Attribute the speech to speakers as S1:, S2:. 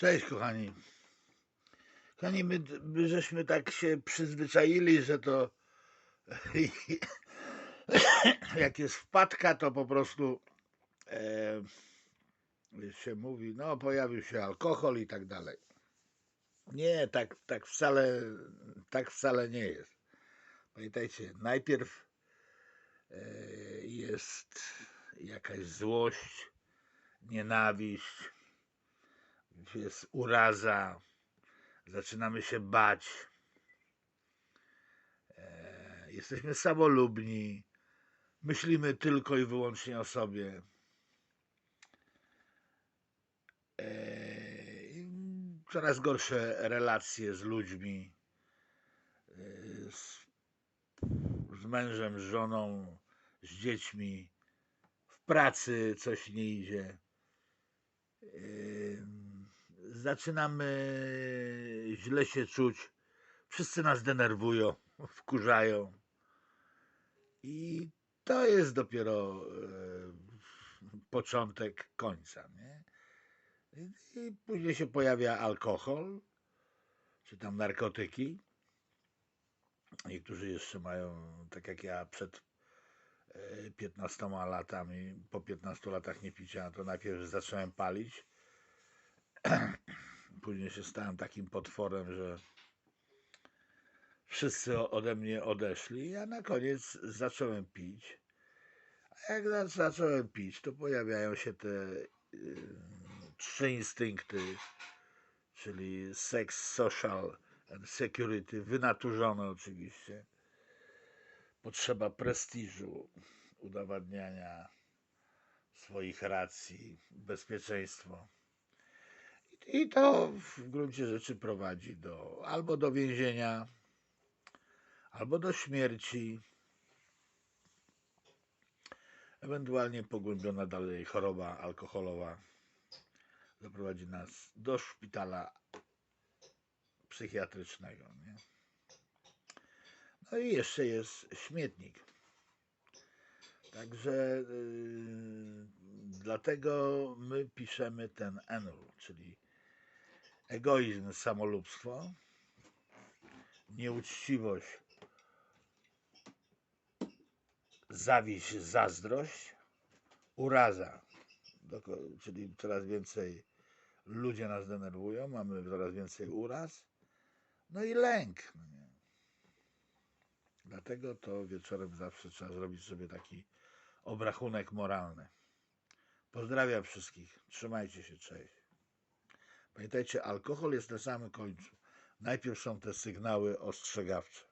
S1: Cześć kochani. Kochani, my, my żeśmy tak się przyzwyczaili, że to jak jest wpadka, to po prostu e, się mówi, no pojawił się alkohol i tak dalej. Nie, tak, tak, wcale, tak wcale nie jest. Pamiętajcie, najpierw e, jest jakaś złość, nienawiść, jest uraza, zaczynamy się bać, e, jesteśmy samolubni, myślimy tylko i wyłącznie o sobie. E, coraz gorsze relacje z ludźmi, e, z, z mężem, z żoną, z dziećmi, w pracy coś nie idzie. Zaczynamy źle się czuć. Wszyscy nas denerwują, wkurzają. I to jest dopiero e, początek końca. Nie? I- później się pojawia alkohol, czy tam narkotyki. Niektórzy jeszcze mają, tak jak ja, przed e, 15 latami, po 15 latach nie picia, to najpierw zacząłem palić. Później się stałem takim potworem, że wszyscy ode mnie odeszli. Ja na koniec zacząłem pić. A jak za- zacząłem pić, to pojawiają się te y, trzy instynkty, czyli sex, social and security, wynaturzone oczywiście. Potrzeba prestiżu, udowadniania swoich racji, bezpieczeństwo. I to w gruncie rzeczy prowadzi do albo do więzienia, albo do śmierci, ewentualnie pogłębiona dalej choroba alkoholowa doprowadzi nas do szpitala psychiatrycznego. Nie? No i jeszcze jest śmietnik. Także yy, dlatego my piszemy ten enul, czyli egoizm, samolubstwo, nieuczciwość, zawiść, zazdrość, uraza, czyli coraz więcej ludzie nas denerwują, mamy coraz więcej uraz, no i lęk. No? Dlatego to wieczorem zawsze trzeba zrobić sobie taki obrachunek moralny. Pozdrawiam wszystkich. Trzymajcie się. Cześć. Pamiętajcie, alkohol jest na samym końcu. Najpierw są te sygnały ostrzegawcze.